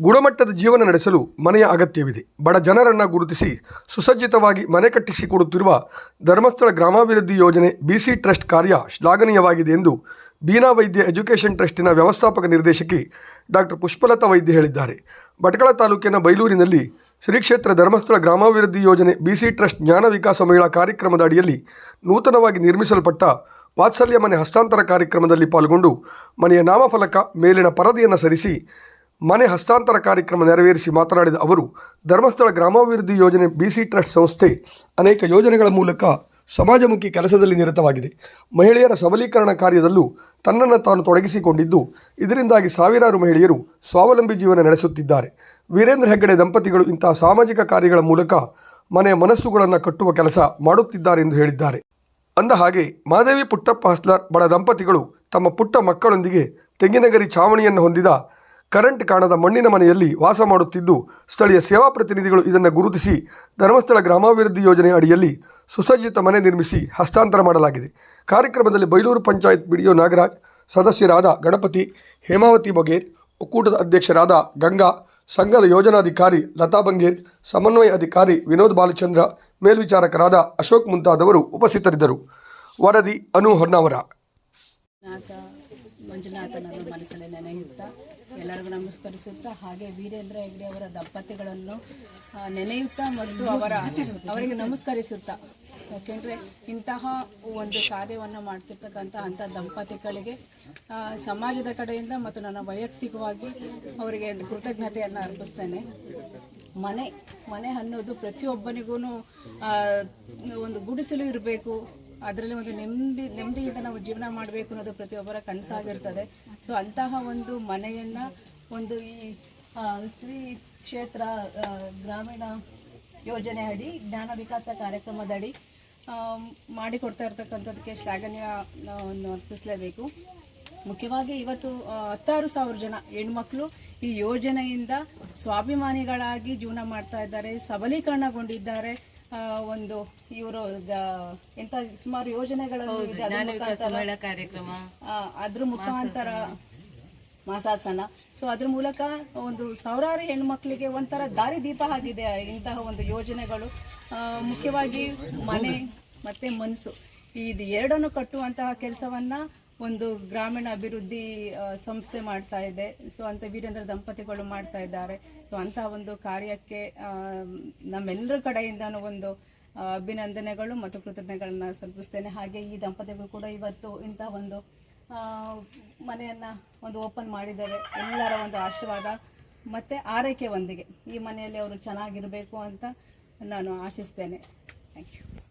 ಗುಣಮಟ್ಟದ ಜೀವನ ನಡೆಸಲು ಮನೆಯ ಅಗತ್ಯವಿದೆ. ಬಡ ಜನರನ್ನು ಗುರುತಿಸಿ ಸುಸಜ್ಜಿತವಾಗಿ ಮನೆ ಕಟ್ಟಿಸಿಕೊಡುತ್ತಿರುವ ಧರ್ಮಸ್ಥಳ ಗ್ರಾಮಾಭಿವೃದ್ಧಿ ಯೋಜನೆ ಬಿಸಿ ಟ್ರಸ್ಟ್ ಕಾರ್ಯ ಶ್ಲಾಘನೀಯವಾಗಿದೆ ಎಂದು ಬೀನಾ ವೈದ್ಯ ಎಜುಕೇಷನ್ ಟ್ರಸ್ಟಿನ ವ್ಯವಸ್ಥಾಪಕ ನಿರ್ದೇಶಕಿ ಡಾಕ್ಟರ್ ಪುಷ್ಪಲತಾ ವೈದ್ಯ ಹೇಳಿದ್ದಾರೆ. ಭಟ್ಕಳ ತಾಲೂಕಿನ ಬೈಲೂರಿನಲ್ಲಿ ಶ್ರೀ ಕ್ಷೇತ್ರ ಧರ್ಮಸ್ಥಳ ಗ್ರಾಮಾಭಿವೃದ್ಧಿ ಯೋಜನೆ ಬಿಸಿ ಟ್ರಸ್ಟ್ ಜ್ಞಾನ ವಿಕಾಸ ಮಹಿಳಾ ಕಾರ್ಯಕ್ರಮದ ಅಡಿಯಲ್ಲಿ ನೂತನವಾಗಿ ನಿರ್ಮಿಸಲ್ಪಟ್ಟ ವಾತ್ಸಲ್ಯ ಮನೆ ಹಸ್ತಾಂತರ ಕಾರ್ಯಕ್ರಮದಲ್ಲಿ ಪಾಲ್ಗೊಂಡು ಮನೆಯ ನಾಮಫಲಕ ಮೇಲಿನ ಪರದೆಯನ್ನು ಸರಿಸಿ ಮನೆ ಹಸ್ತಾಂತರ ಕಾರ್ಯಕ್ರಮ ನೆರವೇರಿಸಿ ಮಾತನಾಡಿದ ಅವರು, ಧರ್ಮಸ್ಥಳ ಗ್ರಾಮಾಭಿವೃದ್ಧಿ ಯೋಜನೆ ಬಿಸಿ ಟ್ರಸ್ಟ್ ಸಂಸ್ಥೆ ಅನೇಕ ಯೋಜನೆಗಳ ಮೂಲಕ ಸಮಾಜಮುಖಿ ಕೆಲಸದಲ್ಲಿ ನಿರತವಾಗಿದೆ. ಮಹಿಳೆಯರ ಸಬಲೀಕರಣ ಕಾರ್ಯದಲ್ಲೂ ತನ್ನನ್ನು ತಾನು ತೊಡಗಿಸಿಕೊಂಡಿದ್ದು, ಇದರಿಂದಾಗಿ ಸಾವಿರಾರು ಮಹಿಳೆಯರು ಸ್ವಾವಲಂಬಿ ಜೀವನ ನಡೆಸುತ್ತಿದ್ದಾರೆ. ವೀರೇಂದ್ರ ಹೆಗ್ಗಡೆ ದಂಪತಿಗಳು ಇಂತಹ ಸಾಮಾಜಿಕ ಕಾರ್ಯಗಳ ಮೂಲಕ ಮನೆಯ ಮನಸ್ಸುಗಳನ್ನು ಕಟ್ಟುವ ಕೆಲಸ ಮಾಡುತ್ತಿದ್ದಾರೆ ಎಂದು ಹೇಳಿದ್ದಾರೆ. ಅಂದ ಹಾಗೆ, ಮಾದೇವಿ ಪುಟ್ಟಪ್ಪ ಹಸ್ಲರ್ ಬಡ ದಂಪತಿಗಳು ತಮ್ಮ ಪುಟ್ಟ ಮಕ್ಕಳೊಂದಿಗೆ ತೆಂಗಿನಗರಿ ಛಾವಣಿಯನ್ನು ಹೊಂದಿದ ಕರೆಂಟ್ ಕಾಣದ ಮಣ್ಣಿನ ಮನೆಯಲ್ಲಿ ವಾಸ ಮಾಡುತ್ತಿದ್ದು, ಸ್ಥಳೀಯ ಸೇವಾ ಪ್ರತಿನಿಧಿಗಳು ಇದನ್ನು ಗುರುತಿಸಿ ಧರ್ಮಸ್ಥಳ ಗ್ರಾಮಾಭಿವೃದ್ಧಿ ಯೋಜನೆ ಅಡಿಯಲ್ಲಿ ಸುಸಜ್ಜಿತ ಮನೆ ನಿರ್ಮಿಸಿ ಹಸ್ತಾಂತರ ಮಾಡಲಾಗಿದೆ. ಕಾರ್ಯಕ್ರಮದಲ್ಲಿ ಬೈಲೂರು ಪಂಚಾಯತ್ ಬಿಡಿಒ ನಾಗರಾಜ್, ಸದಸ್ಯರಾದ ಗಣಪತಿ, ಹೇಮಾವತಿ ಬಗೇರ್, ಒಕ್ಕೂಟದ ಅಧ್ಯಕ್ಷರಾದ ಗಂಗಾ, ಸಂಘದ ಯೋಜನಾಧಿಕಾರಿ ಲತಾ ಬಂಗೇರ್, ಸಮನ್ವಯ ಅಧಿಕಾರಿ ವಿನೋದ್ ಬಾಲಚಂದ್ರ, ಮೇಲ್ವಿಚಾರಕರಾದ ಅಶೋಕ್ ಮುಂತಾದವರು ಉಪಸ್ಥಿತರಿದ್ದರು. ವರದಿ ಅನು ಹೊನ್ನಾವರ. ಮಂಜುನಾಥನನ್ನು ಮನಸ್ಸಲ್ಲಿ ನೆನೆಯುತ್ತಾ, ಎಲ್ಲರಿಗೂ ನಮಸ್ಕರಿಸುತ್ತಾ, ಹಾಗೆ ವೀರೇಂದ್ರ ಹೆಗ್ಡೆ ಅವರ ದಂಪತಿಗಳನ್ನು ನೆನೆಯುತ್ತಾ ಮತ್ತು ಅವರ ಅವರಿಗೆ ನಮಸ್ಕರಿಸುತ್ತಾ. ಯಾಕೆಂದರೆ ಇಂತಹ ಒಂದು ಕಾರ್ಯವನ್ನು ಮಾಡ್ತಿರ್ತಕ್ಕಂಥ ಅಂಥ ದಂಪತಿಗಳಿಗೆ ಸಮಾಜದ ಕಡೆಯಿಂದ ಮತ್ತು ನನ್ನ ವೈಯಕ್ತಿಕವಾಗಿ ಅವರಿಗೆ ಕೃತಜ್ಞತೆಯನ್ನು ಅರ್ಪಿಸ್ತೇನೆ. ಮನೆ ಮನೆ ಅನ್ನೋದು ಪ್ರತಿಯೊಬ್ಬನಿಗೂ ಒಂದು ಗುಡಿಸಲು ಇರಬೇಕು ಅದರಲ್ಲಿ ಒಂದು ನೆಮ್ಮದಿ, ನೆಮ್ಮದಿಯಿಂದ ನಾವು ಜೀವನ ಮಾಡಬೇಕು ಅನ್ನೋದು ಪ್ರತಿಯೊಬ್ಬರ ಕನಸಾಗಿರ್ತದೆ. ಸೊ ಅಂತಹ ಒಂದು ಮನೆಯನ್ನು ಒಂದು ಈ ಶ್ರೀ ಕ್ಷೇತ್ರ ಗ್ರಾಮೀಣ ಯೋಜನೆ ಅಡಿ, ಜ್ಞಾನ ವಿಕಾಸ ಕಾರ್ಯಕ್ರಮದಡಿ ಮಾಡಿಕೊಡ್ತಾ ಇರ್ತಕ್ಕಂಥದ್ದಕ್ಕೆ ಶ್ಲಾಘನೀಯವನ್ನು ಅರ್ಪಿಸಲೇಬೇಕು. ಮುಖ್ಯವಾಗಿ ಇವತ್ತು ಹತ್ತಾರು ಸಾವಿರ ಜನ ಹೆಣ್ಮಕ್ಳು ಈ ಯೋಜನೆಯಿಂದ ಸ್ವಾಭಿಮಾನಿಗಳಾಗಿ ಜೀವನ ಮಾಡ್ತಾ ಇದ್ದಾರೆ, ಸಬಲೀಕರಣಗೊಂಡಿದ್ದಾರೆ. ಒಂದು ಇವರು ಎಂತ ಸುಮಾರು ಯೋಜನೆಗಳನ್ನು ಕಾರ್ಯಕ್ರಮ. ಅದ್ರ ಮುಖಾಂತರ ಮಾಸಾಸನ. ಸೊ ಅದ್ರ ಮೂಲಕ ಒಂದು ಸಾವಿರಾರು ಹೆಣ್ಮಕ್ಳಿಗೆ ಒಂಥರ ದಾರಿ ದೀಪ ಆಗಿದೆ ಇಂತಹ ಒಂದು ಯೋಜನೆಗಳು. ಆ, ಮುಖ್ಯವಾಗಿ ಮನೆ ಮತ್ತೆ ಮನಸ್ಸು ಇದು ಎರಡನ್ನು ಕಟ್ಟುವಂತಹ ಕೆಲಸವನ್ನ ಒಂದು ಗ್ರಾಮೀಣ ಅಭಿವೃದ್ಧಿ ಸಂಸ್ಥೆ ಮಾಡ್ತಾ ಇದೆ. ಸೊ ಅಂತ ವೀರೇಂದ್ರ ದಂಪತಿಗಳು ಮಾಡ್ತಾ ಇದ್ದಾರೆ. ಸೊ ಅಂತ ಒಂದು ಕಾರ್ಯಕ್ಕೆ ನಮ್ಮೆಲ್ಲರ ಕಡೆಯಿಂದನೂ ಒಂದು ಅಭಿನಂದನೆಗಳು ಮತ್ತು ಕೃತಜ್ಞತೆಗಳನ್ನ ಸಲ್ಲಿಸ್ತೇನೆ. ಹಾಗೆ ಈ ದಂಪತಿಗಳು ಕೂಡ ಇವತ್ತು ಇಂಥ ಒಂದು ಮನೆಯನ್ನ ಒಂದು ಓಪನ್ ಮಾಡಿದ್ದಾರೆ. ಎಲ್ಲರ ಒಂದು ಆಶೀರ್ವಾದ ಮತ್ತೆ ಆರೈಕೆ ಒಂದಿಗೆ. ಈ ಮನೆಯಲ್ಲಿ ಅವರು ಚೆನ್ನಾಗಿರಬೇಕು ಅಂತ ನಾನು ಆಶಿಸ್ತೇನೆ. Thank you